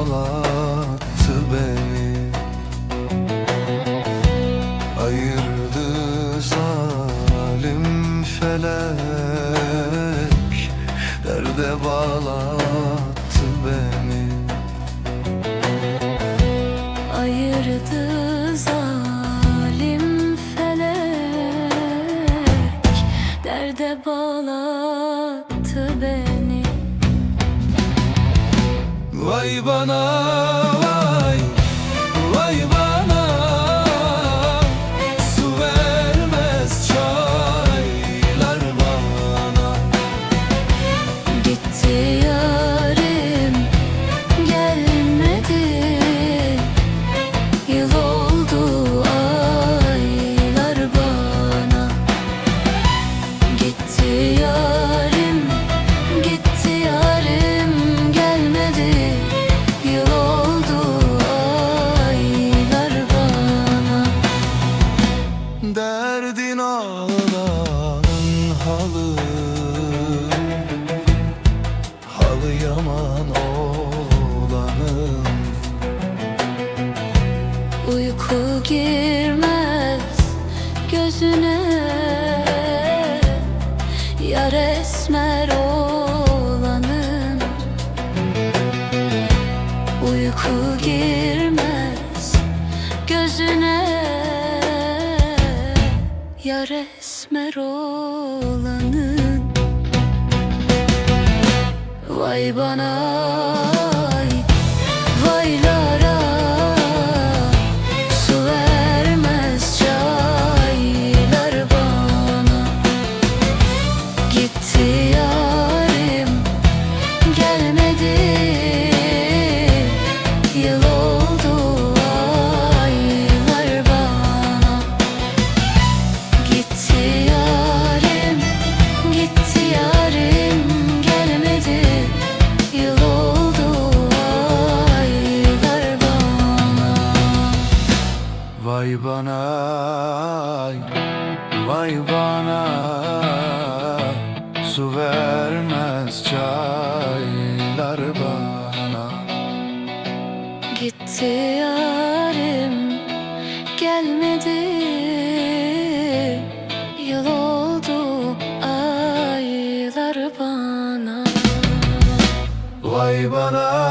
bağlattı beni. Ayırdı zalim felek Derde bağlattı beni. Ayırdı zalim felek Derde bağlattı beni Vay bana vay Halı yaman olanın Uyku girmez gözüne Yar esmer olanın Uyku girmez gözüne Yar esmer olanın Vay bana Vay bana Su vermez çaylar bana. Gitti yarim gelmedi. Yıl oldu aylar bana. Vay bana